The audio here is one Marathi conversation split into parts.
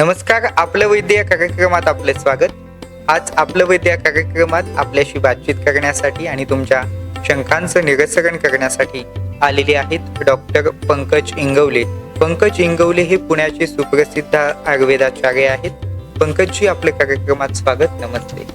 नमस्कार आपलं वैद्य या कार्यक्रमात आपले स्वागत. आज आपलं वैद्य या कार्यक्रमात आपल्याशी बातचीत करण्यासाठी आणि तुमच्या शंकांचं निरसरण करण्यासाठी आलेले आहेत डॉक्टर पंकज इंगवले. पंकज इंगवले हे पुण्याचे सुप्रसिद्ध आयुर्वेदाचार्य आहेत. पंकजजी आपल्या कार्यक्रमात स्वागत नमस्ते.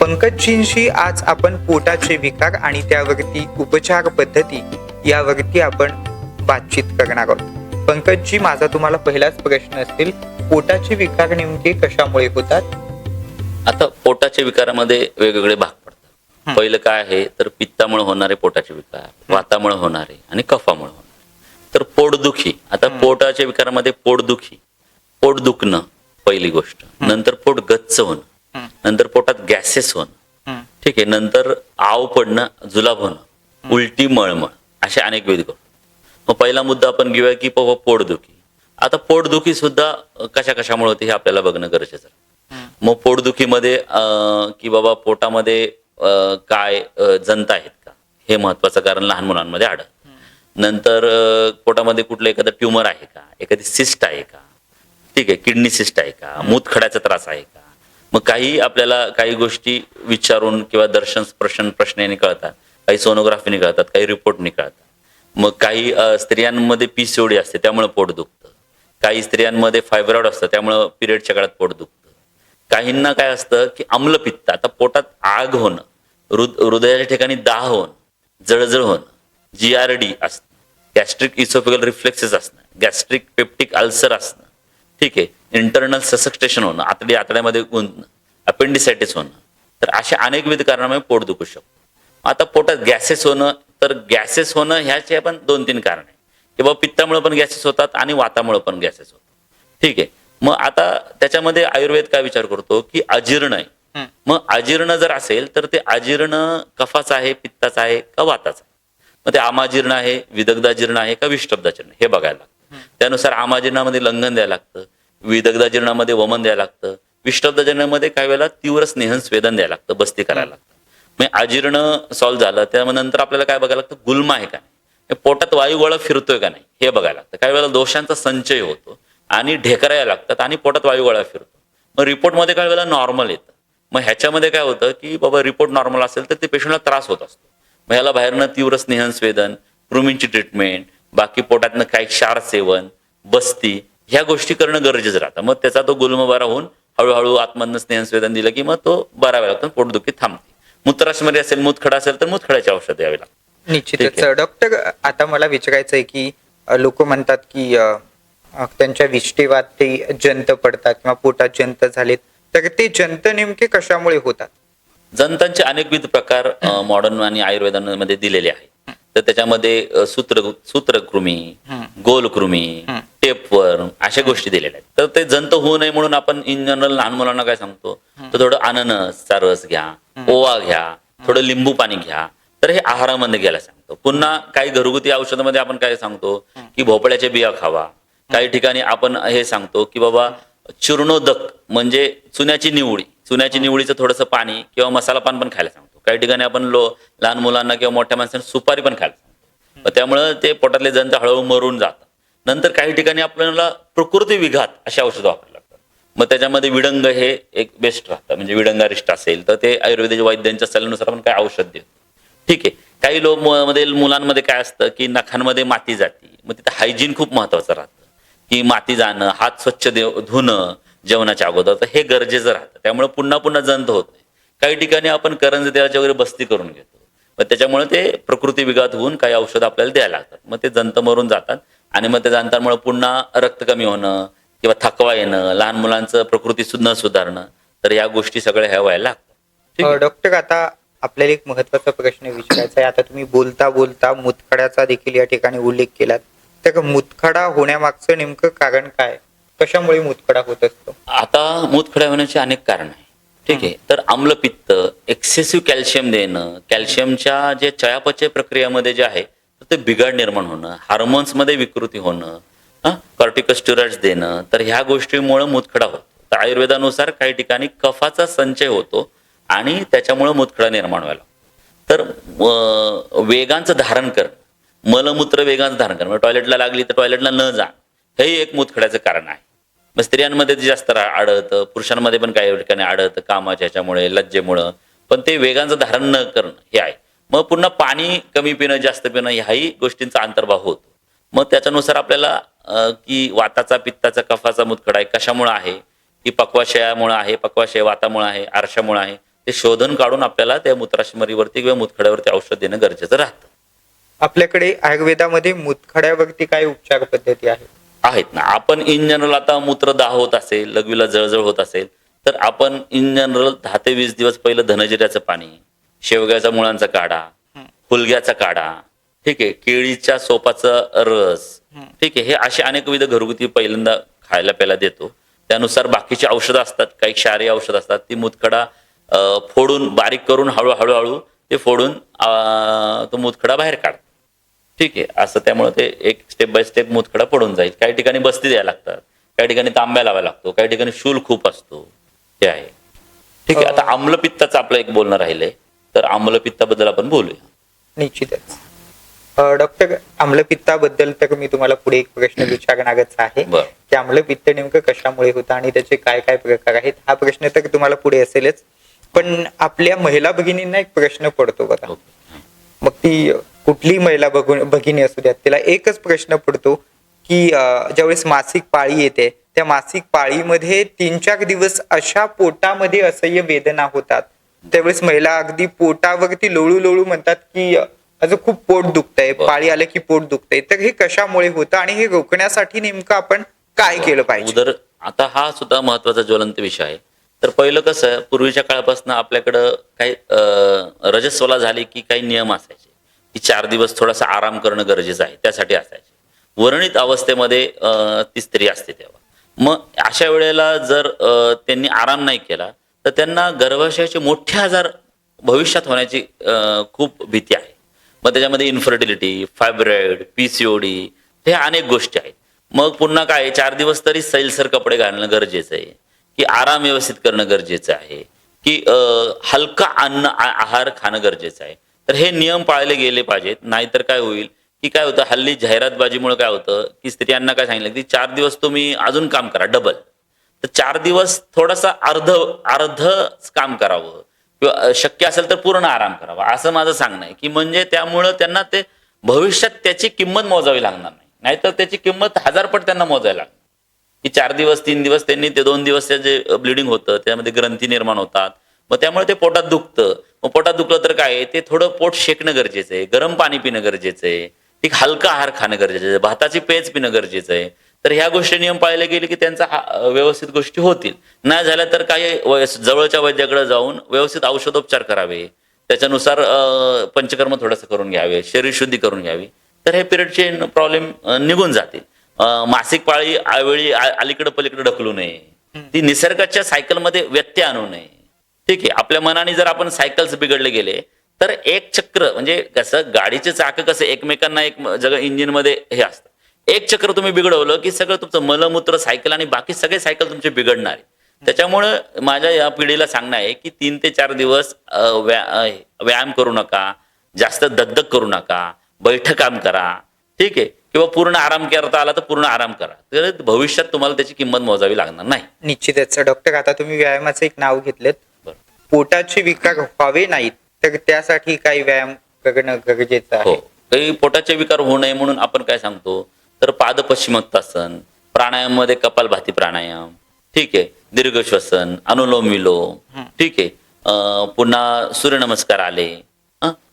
पंकजजींशी आज आपण पोटाचे विकार आणि त्यावरती उपचार पद्धती यावरती आपण बातचीत करणार आहोत. पंकजजी माझा तुम्हाला पहिलाच प्रश्न असेल पोटाचे विकार नेमके कशामुळे होतात? आता पोटाच्या विकारामध्ये वेगवेगळे भाग पडतात. पहिलं काय आहे? तर पित्तामुळे होणारे पोटाचे विकार वातामुळे होणारे आणि कफामुळे होणारे. तर पोटदुखी आता पोटाच्या विकारामध्ये पोटदुखी पोट दुखणं पहिली गोष्ट. नंतर पोट गच्च होणं. नंतर पोटात गॅसेस होणं. ठीक आहे नंतर आव पडणं जुलाब होणं. उलटी मळमळ असे अनेक विविध गोष्टी. मग पहिला मुद्दा आपण घेऊया की बाबा पोटदुखी. आता पोटदुखी सुद्धा कशा कशामुळे होते हे आपल्याला बघणं गरजेचं आहे. मग पोटदुखीमध्ये की बाबा पोटामध्ये काय जंत आहेत का? हे महत्वाचं कारण लहान मुलांमध्ये आढळ नंतर पोटामध्ये कुठलं एखादं ट्युमर आहे का? एखादी सिस्ट आहे का? ठीक आहे किडनी सिस्ट आहे का? मूतखड्याचा त्रास आहे का? मग काही आपल्याला काही गोष्टी विचारून किंवा दर्शन स्पर्शन प्रश्नाने कळतात काही सोनोग्राफीने कळतात काही रिपोर्टने कळतात. मग काही स्त्रियांमध्ये पीसीओडी असते त्यामुळे पोट दुखतं. काही स्त्रियांमध्ये फायब्रॉइड असतं त्यामुळं पिरियडच्या काळात पोट दुखतं. काहींना काय असतं की आम्लपित्त आता पोटात आग होणं हृद हृदयाच्या ठिकाणी दाह होणं जळजळ होणं जी आर डी असणं गॅस्ट्रिक इसोफिकल रिफ्लेक्सेस असणं गॅस्ट्रिक पेप्टिक अल्सर असणं ठीक आहे इंटरनल ससक्टेशन होणं आतडी आतड्यामध्ये गुंतणं अपेंडिसायटिस होणं तर अशा अनेकविध कारणामुळे पोट दुखू शकतो. आता पोटात गॅसेस होणं तर गॅसेस होणं ह्याचे पण दोन तीन कारण आहे. की बाबा पित्तामुळे पण गॅसेस होतात आणि वातामुळे पण गॅसेस होतात. ठीक आहे. मग आता त्याच्यामध्ये आयुर्वेद काय विचार करतो की अजीर्ण आहे. मग अजीर्ण जर असेल तर ते अजीर्ण कफाचं आहे पित्ताचं आहे का वाताचं आहे? मग ते आमाजीर्ण आहे विदग्धाजीर्ण आहे का विष्टब्दाजीर्ण हे बघायला लागतं. त्यानुसार आमाजीर्णामध्ये लंघन द्यायला लागतं. विदग्धाजीर्णामध्ये वमन द्यायला लागतं. विष्टब्दाजीर्णामध्ये काही वेळेला तीव्र स्नेहन स्वेदन द्यायला लागतं बस्ती करायला लागतं. अजीर्ण सॉल्व्ह झालं. त्यानंतर नंतर आपल्याला काय बघायला लागतं? गुल्म आहे का नाही? पोटात पोटात वायुगोळा फिरतोय का नाही? हे बघायला लागतं. काही वेळेला दोषांचा संचय होतो आणि ढेकरायला लागतात आणि पोटात वायुगोळा फिरतो. मग रिपोर्टमध्ये काही वेळेला नॉर्मल येतं. मग ह्याच्यामध्ये काय होतं की बाबा रिपोर्ट नॉर्मल असेल तर ते पेशंटला त्रास होत असतो. मग ह्याला बाहेरनं तीव्र स्नेहनस्वेदन कृमींची ट्रीटमेंट बाकी पोटातनं काही क्षार सेवन बस्ती ह्या गोष्टी करणं गरजेचं राहतं. मग त्याचा तो गुल्म बरा होऊन हळूहळू आत्मधनं स्नेहनस्वेदन दिलं की मग तो बरा वेळा लागतो पोटदुखी थांबते. मूत्राशमध्ये असेल मूतखडा असेल तर मूतखड्याची औषध द्यावी लागतात. निश्चितच. डॉक्टर आता मला विचारायचं आहे की लोक म्हणतात की त्यांच्या विष्टेवात ते जंत पडतात किंवा पोटात जंत झालेत. तर ते जंत नेमके कशामुळे होतात? जंतांचे अनेकविध प्रकार मॉडर्न आणि आयुर्वेदामध्ये दिलेले आहेत. तर त्याच्यामध्ये सूत्र सूत्रकृमी. गोलकृमी टेपवर्म अशा गोष्टी दिलेल्या आहेत. तर ते जंत होऊ नये म्हणून आपण इन जनरल लहान मुलांना काय सांगतो? तर थोडं अननसचा रस घ्या ओवा घ्या थोडं लिंबू पाणी घ्या तर हे आहारामध्ये घ्यायला सांगतो. पुन्हा काही घरगुती औषधामध्ये आपण काय सांगतो? की भोपळ्याच्या बिया खावा. काही ठिकाणी आपण हे सांगतो की बाबा चूर्णोदक म्हणजे चुन्याची निवडी चुन्याची निवडीचं थोडंसं पाणी किंवा मसाला पान पण खायला सांगतो. काही ठिकाणी आपण लो लहान मुलांना किंवा मोठ्या माणसांना सुपारी पण खायला सांगतो. त्यामुळं ते पोटातले जंत हळूहळू मरून जातात. नंतर काही ठिकाणी आपल्याला प्रकृती विघात अशी औषधं वापरावी लागतात. मग त्याच्यामध्ये विडंग हे एक बेस्ट राहतं. म्हणजे विडंगारिष्ट असेल तर ते आयुर्वेदिक वैद्यांच्या सल्ल्यानुसार आपण काय औषध देतो? ठीक आहे. काही लोक मध्ये मुलांमध्ये काय असतं की नखांमध्ये माती जाते. मग तिथं हायजीन खूप महत्वाचं राहतं. की माती जाणं हात स्वच्छ देव धुणं जेवणाच्या अगोदर. तर हे गरजेचं राहतं. त्यामुळे पुन्हा पुन्हा जंत होत नाही. काही ठिकाणी आपण करंज तेलाची वगैरे बस्ती करून घेतो. मग त्याच्यामुळे ते प्रकृती विघात होऊन काही औषध आपल्याला द्यायला लागतात. मग ते जंत मरून जातात. आणि मग त्या जंतांमुळे पुन्हा रक्त कमी होणं किंवा थकवा येणं लहान मुलांचं प्रकृती सुद्धा सुधारणं तर या गोष्टी सगळ्या ह्या व्हायला लागतात? डॉक्टर आता आपल्याला एक महत्त्वाचा प्रश्न विचारायचा आहे. आता तुम्ही बोलता बोलता मुतखड्याचा देखील या ठिकाणी उल्लेख केलात. तर मुतखडा होण्यामागचं नेमकं कारण काय? कशामुळे मुतखडा होत असतो? आता मूतखड्या होण्याचे अनेक कारण आहे ठीक आहे? तर आम्लपित्त एक्सेसिव्ह कॅल्शियम देणं कॅल्शियमच्या जे चयापचय प्रक्रियामध्ये जे आहे तर ते बिघाड निर्माण होणं हार्मोन्समध्ये विकृती होणं कॉर्टिकोस्टिरॉइड्स देणं तर ह्या गोष्टीमुळं मुतखडा होतो. तर आयुर्वेदानुसार काही ठिकाणी कफाचा संचय होतो आणि त्याच्यामुळं मूतखडा निर्माण व्हायला तर वेगांचं धारण करणं मलमूत्र वेगांचं धारण करणं म्हणजे टॉयलेटला लागली तर टॉयलेटला न जा हेही एक मुतखड्याचं कारण आहे. मग स्त्रियांमध्ये ते जास्त आढळतं पुरुषांमध्ये पण काही ठिकाणी आढळतं कामाच्या ह्याच्यामुळे लज्जेमुळं पण ते वेगांचं धारण न करणं हे आहे. मग पुन्हा पाणी कमी पिणं जास्त पिणं ह्याही गोष्टींचा अंतर्भाव होतो. मग त्याच्यानुसार आपल्याला की वाताचा पित्ताचा कफाचा मुतखडा आहे कशामुळे आहे की पक्वाशयामुळे आहे पक्वाशय वातामुळे आहे आरशामुळे आहे ते शोधन काढून आपल्याला त्या मूत्राशमरीवरती किंवा मुतखड्यावरती औषध देणं गरजेचं राहतं. आपल्याकडे आयुर्वेदामध्ये मुतखड्यावरती काय उपचार पद्धती आहे आहेत ना. आपण इन जनरल आता मूत्रदाह होत असेल लघवीला जळजळ होत असेल तर आपण इन जनरल दहा ते वीस दिवस पहिलं धनजिऱ्याचं पाणी शेवग्याच्या मुळांचा काढा फुलग्याचा काढा. ठीक आहे केळीच्या सोपाचा रस. ठीक आहे हे असे अनेकविध घरगुती पहिल्यांदा खायला प्यायला देतो. त्यानुसार बाकीची औषधं असतात काही क्षारीय औषध असतात ती मुतखडा फोडून बारीक करून हळू हळूहळू ते फोडून तो मुतखडा बाहेर काढतात. ठीक आहे असं त्यामुळे ते एक स्टेप बाय स्टेप मुतखडा पडून जाईल. काही ठिकाणी बस्ती द्यायला लागतात काही ठिकाणी तांब्या लावायला लागतो काही ठिकाणी शूल खूप असतो. हे आहे. ठीक आहे आता आम्लपित्ताचं आपलं एक बोलणं राहिलंय. तर आम्लपित्ताबद्दल आपण बोलूया. निश्चितच. डॉक्टर आम्लपित्ताबद्दल तर मी तुम्हाला पुढे एक प्रश्न विचारणारच आहे. की आम्लपित्त नेमकं कशामुळे होतं आणि त्याचे काय काय प्रकार आहेत? हा प्रश्न तर तुम्हाला पुढे असेलच. पण आपल्या महिला भगिनींना एक प्रश्न पडतो बघा. मग ती कुठली महिला भगु- भगिनी असू द्या तिला एकच प्रश्न पडतो की ज्यावेळेस मासिक पाळी येते त्या मासिक पाळीमध्ये तीन चार दिवस अशा पोटामध्ये असह्य वेदना होतात. त्यावेळेस महिला अगदी पोटावरती लोळू लोळू म्हणतात की अं, माझं खूप पोट दुखतंय. पाळी आलं की पोट दुखतंय. तर हे कशामुळे होतं आणि हे रोखण्यासाठी नेमकं आपण काय केलं पाहिजे? उदर आता हा सुद्धा महत्त्वाचा ज्वलंत विषय आहे. तर पहिलं कसं पूर्वीच्या काळापासून आपल्याकडं काही रजस्वला झाली की काही नियम असायचे. की चार दिवस थोडासा आराम करणं गरजेचं आहे त्यासाठी असायचे. वर्णित अवस्थेमध्ये ती स्त्री असते तेव्हा. मग अशा वेळेला जर त्यांनी आराम नाही केला तर त्यांना गर्भाशयाचे मोठे आजार भविष्यात होण्याची खूप भीती आहे. मग त्याच्यामध्ये इन्फर्टिलिटी फायब्रॉइड पीसीओडी हे अनेक गोष्टी आहेत. मग पुन्हा काय चार दिवस तरी सैलसर कपडे घालणं गरजेचं आहे. की आराम व्यवस्थित करणं गरजेचं आहे. की हलका अन्न आहार खाणं गरजेचं आहे. तर हे नियम पाळले गेले पाहिजेत. नाहीतर काय होईल? की काय होतं? हल्ली जाहिरातबाजीमुळे काय होतं? की स्त्रियांना काय सांगितलं की चार दिवस तुम्ही अजून काम करा डबल तर चार दिवस थोडासा अर्ध अर्ध काम करावं. किंवा शक्य असेल तर पूर्ण आराम करावा. असं माझं सांगणं आहे. की म्हणजे त्यामुळं त्यांना ते भविष्यात त्याची किंमत मोजावी लागणार नाही. नाहीतर त्याची किंमत हजारपट त्यांना मोजायला लागणार की चार दिवस तीन दिवस त्यांनी ते दोन दिवस जे ब्लिडिंग होतं त्यामध्ये ग्रंथी निर्माण होतात. मग त्यामुळे ते पोटात दुखतं. मग पोटात दुखलं तर काय ते थोडं पोट शेकणं गरजेचं आहे. गरम पाणी पिणं गरजेचं आहे. एक हलका आहार खाणं गरजेचं आहे. भाताची पेज पिणं गरजेचं आहे. तर ह्या गोष्टी नियम पाळले गेले की त्यांचा हा- व्यवस्थित गोष्टी होतील. नाही झाल्या तर काही जवळच्या वैद्याकडे जाऊन व्यवस्थित औषधोपचार करावे. त्याच्यानुसार पंचकर्म थोडंसं करून घ्यावे शरीर शुद्धी करून घ्यावी. तर हे पिरियडचे प्रॉब्लेम निघून जातील. मासिक पाळी आवेळी अलीकडे पलीकडे ढकलू नये. ती निसर्गाच्या सायकलमध्ये व्यत्यय आणू नये. ठीक आहे आपल्या मनाने जर आपण सायकल्स बिघडले गेले तर एक चक्र म्हणजे कसं गाडीचे चाक कसं एकमेकांना एक जग इंजिनमध्ये हे असतं. एक चक्र तुम्ही बिघडवलं की सगळं तुमचं मलमूत्र सायकल आणि बाकी सगळे सायकल तुमचे बिघडणार आहे. त्याच्यामुळं माझ्या या पिढीला सांगणं आहे की तीन ते चार दिवस व्यायाम करू नका जास्त दगदग करू नका बैठक काम करा ठीक आहे? किंवा पूर्ण आराम करता आला तर पूर्ण आराम करा. तर भविष्यात तुम्हाला त्याची किंमत मोजावी लागणार नाही. निश्चितच डॉक्टर आता तुम्ही व्यायामाचं एक नाव घेतलं बरं. पोटाचे विकार व्हावे नाहीत तर त्यासाठी काही व्यायाम करणं गरजेचं हो. आहे काही पोटाचे विकार होऊ नये म्हणून आपण काय सांगतो? तर पाद पश्चिमोत्तासन प्राणायाममध्ये कपालभाती प्राणायाम ठीक आहे दीर्घ श्वसन अनुलोम विलोम ठीक आहे पुन्हा सूर्यनमस्कार आले?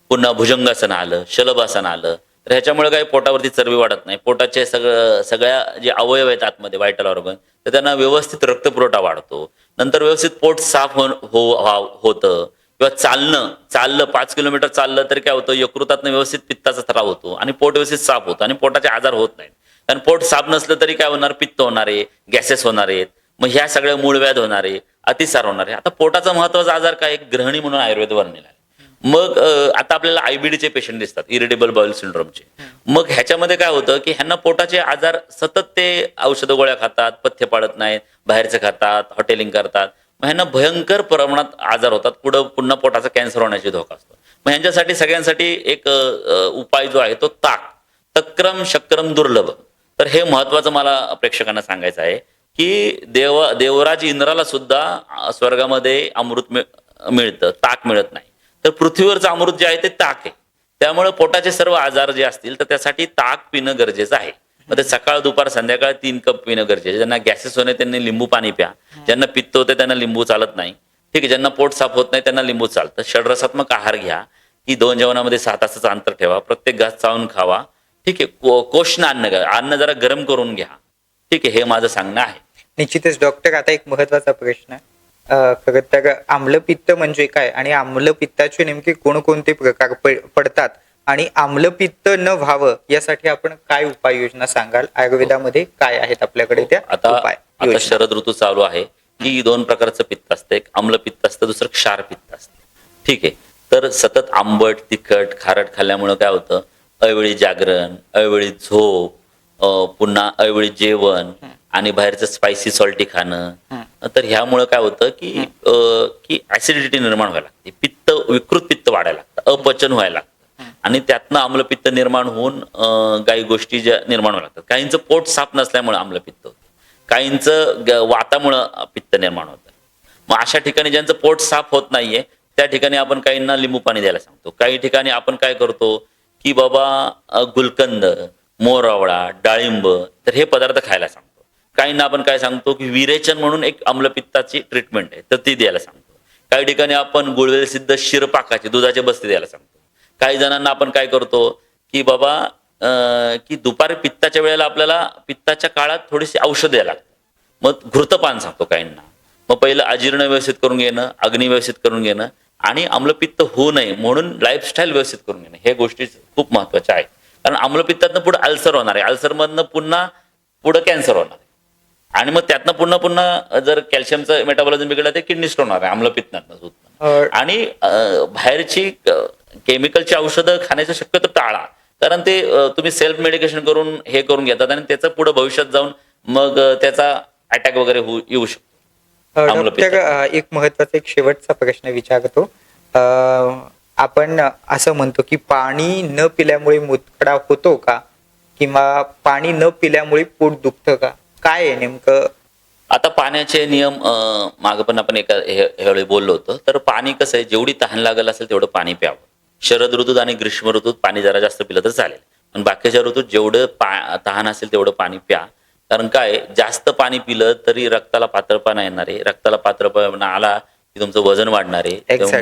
पुन्हा भुजंगासन आलं शलभासन आलं तर ह्याच्यामुळे काही पोटावरती चरबी वाढत नाही. पोटाचे सगळं सगळ्या जे अवयव आहेत आतमध्ये वायटल ऑर्गन तर त्यांना व्यवस्थित रक्तपुरवठा वाढतो. नंतर व्यवस्थित पोट साफ हो हो- होतं. किंवा चालणं चाललं पाच किलोमीटर चाललं तर काय होतं यकृतातनं व्यवस्थित पित्ताचा त्राव होतो आणि पोट व्यवस्थित साफ होतं आणि पोटाचे आजार होत नाहीत. कारण पोट साफ नसलं तरी काय होणार? पित्त होणार आहे गॅसेस होणार आहेत मग ह्या सगळ्या मूळव्याध होणार आहे अतिसार होणार आहे. आता पोटाचा महत्त्वाचा आजार काय? ग्रहणी म्हणून आयुर्वेद वर्णिला मग आता आपल्याला आयबीडीचे पेशंट दिसतात इरिटेबल बॉईल सिंड्रोमचे मग ह्याच्यामध्ये काय होतं की ह्यांना पोटाचे आजार सतत ते औषध गोळ्या खातात पथ्य पाळत नाहीत बाहेरचे खातात हॉटेलिंग करतात. ह्यांना भयंकर प्रमाणात आजार होतात. पुढं पुन्हा पोटाचा कॅन्सर होण्याची धोका असतो. मग ह्यांच्यासाठी सगळ्यांसाठी एक उपाय जो आहे तो ताक. तक्रम शक्रम दुर्लभ. तर हे महत्वाचं मला प्रेक्षकांना सांगायचं आहे की देव देवराज इंद्राला सुद्धा स्वर्गामध्ये अमृत मिळतं ताक मिळत नाही. तर पृथ्वीवरचं अमृत जे आहे ते ताक आहे. त्यामुळे पोटाचे सर्व आजार जे असतील तर त्यासाठी ताक पिणं गरजेचं आहे. मग ते सकाळ दुपार संध्याकाळ तीन कप पिणं गरजेचं आहे. ज्यांना गॅसेस होणे त्यांनी लिंबू पाणी प्या. ज्यांना पित्त होते त्यांना लिंबू चालत नाही. ठीक आहे ज्यांना पोट साफ होत नाही त्यांना लिंबू चालतं. षडरसात्मक आहार घ्या. की दोन जेवणामध्ये सहा तासाचं अंतर ठेवा. प्रत्येक घास चावून खावा. ठीक आहे कोष्ण अन्न घ्या. अन्न जरा गरम करून घ्या. ठीक आहे हे माझं सांगणं आहे. निश्चितच डॉक्टर आता एक महत्त्वाचा प्रश्न. खरं तर आम्लपित्त म्हणजे काय? आणि आम्लपित्ताचे नेमके कोणकोणते प्रकार पडतात? आणि आम्लपित्त न व्हावं यासाठी आपण काय उपाययोजना सांगाल? आयुर्वेदामध्ये काय आहेत आपल्याकडे त्या आता उपाय आता योजना? शरद ऋतू चालू आहे. की दोन प्रकारचं पित्त असतं. एक आम्ल पित्त असतं दुसरं क्षार पित्त असतं. ठीक आहे. तर सतत आंबट तिखट खारट खाल्ल्यामुळं काय होतं? अवेळी जागरण अवेळी झोप पुन्हा अवेळी जेवण आणि बाहेरचं स्पायसी सॉल्टी खाणं. तर ह्यामुळं काय होतं की की ऍसिडिटी निर्माण व्हायला लागते. पित्त विकृत पित्त वाढायला लागतं. अपचन व्हायला लागतं. आणि त्यातनं आम्लपित्त निर्माण होऊन काही गोष्टी ज्या निर्माण व्हायला लागतात. काहींचं पोट साफ नसल्यामुळे आम्लपित्त होतं. काहींचं वातामुळं पित्त निर्माण होतं. मग अशा ठिकाणी ज्यांचं पोट साफ होत नाहीये त्या ठिकाणी आपण काहींना लिंबू पाणी द्यायला सांगतो. काही ठिकाणी आपण काय करतो की बाबा गुलकंद मोरावळा डाळिंब तर हे पदार्थ खायला सांगतो. काहींना आपण काय सांगतो की विरेचन म्हणून एक आम्लपित्ताची ट्रीटमेंट आहे तर ती द्यायला सांगतो. काही ठिकाणी आपण गुळवेल सिद्ध शिरपाकाची दुधाचे बस्ते द्यायला सांगतो. काही जणांना आपण काय करतो की बाबा की दुपारी पित्ताच्या वेळेला आपल्याला पित्ताच्या काळात थोडीशी औषध द्यायला लागतात. मग घृतपान सांगतो काहींना. मग पहिलं अजीर्ण व्यवस्थित करून घेणं अग्नी व्यवस्थित करून घेणं आणि आम्लपित्त होऊ नये म्हणून लाईफस्टाईल व्यवस्थित करून घेणं. हे गोष्टी खूप महत्त्वाच्या आहेत. कारण आम्लपित्तातनं पुढे अल्सर होणार आहे. अल्सरमधनं पुन्हा पुढं कॅन्सर होणार आहे. आणि मग त्यातनं पुन्हा पुन्हा जर कॅल्शियमचं मेटाबॉलिझम बिघडलं ते किडनी स्टोन होणार आहे आम्लपित्तातनं आणि बाहेरची केमिकलची औषधं खाण्याचं शक्यतो टाळा. कारण ते तुम्ही सेल्फ मेडिकेशन करून हे करून घेतात आणि त्याचं पुढे भविष्यात जाऊन मग त्याचा अटॅक वगैरे होऊ येऊ शकतो. एक महत्त्वाचा एक शेवटचा प्रश्न विचारतो. आपण असं म्हणतो की पाणी न पिल्यामुळे मुतखडा होतो का? किंवा पाणी न पिल्यामुळे पोट दुखतं का? काय आहे नेमकं? आता पाण्याचे नियम मागं पण आपण एका ह्यावेळी बोललो होतो. तर पाणी कसं आहे? जेवढी तहान लागेल असेल तेवढं पाणी प्यावं. शरद ऋतूत आणि ग्रीष्म ऋतूत पाणी जरा जास्त पिलं तर चालेल. पण बाकीच्या ऋतूत जेवढं पा तहान असेल तेवढं पाणी प्या. कारण काय जास्त पाणी पिलं तरी रक्ताला पातळपणा येणार आहे. रक्ताला पातळपणा आला की तुमचं वजन वाढणार आहे.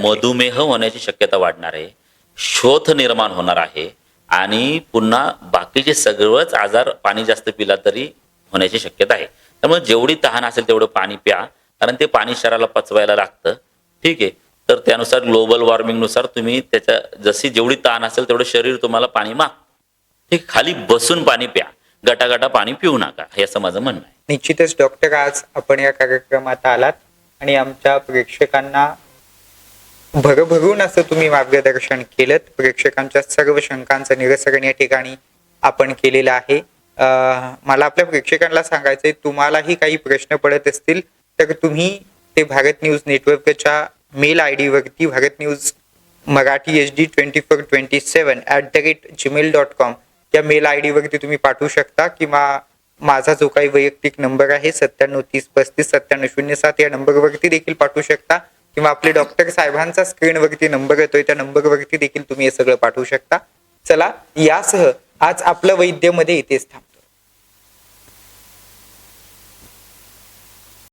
मधुमेह होण्याची शक्यता वाढणार आहे. शोथ निर्माण होणार आहे. आणि पुन्हा बाकीचे सगळंच आजार पाणी जास्त पिला तरी होण्याची शक्यता आहे. त्यामुळे जेवढी तहान असेल तेवढं पाणी प्या. कारण ते पाणी शरीराला पचवायला लागतं. ठीक आहे. तर त्यानुसार ग्लोबल वॉर्मिंगनुसार तुम्ही त्याच्या जशी जेवढी ताण असेल तेवढं शरीर तुम्हाला पाणी माग. ते खाली बसून पाणी प्या. गटागटा पाणी पिऊ नका हे असं माझं म्हणणं आहे. निश्चितच डॉक्टर आज आपण या कार्यक्रमात आलात आणि आमच्या प्रेक्षकांना भरभरून असं तुम्ही मार्गदर्शन केलं प्रेक्षकांच्या सर्व शंकांचं निरसरण या ठिकाणी आपण केलेलं आहे. मला आपल्या प्रेक्षकांना सांगायचंय तुम्हालाही काही प्रश्न पडत असतील तर तुम्ही ते भारत न्यूज नेटवर्कच्या मेल आय डी वरती Bharat news Marathi H D twenty four twenty seven at the rate Gmail dot com या मेल आय वरती तुम्ही पाठवू शकता किंवा माझा जो काही वैयक्तिक नंबर आहे सत्त्याण्णव तीस पस्तीस सत्त्याण्णव शून्य सात या नंबरवरती देखील पाठवू शकता किंवा आपले डॉक्टर साहेबांचा स्क्रीनवरती नंबर येतोय त्या नंबरवरती देखील तुम्ही हे सगळं पाठवू शकता. चला यासह आज आपलं वैद्यमध्ये इथेच थांब.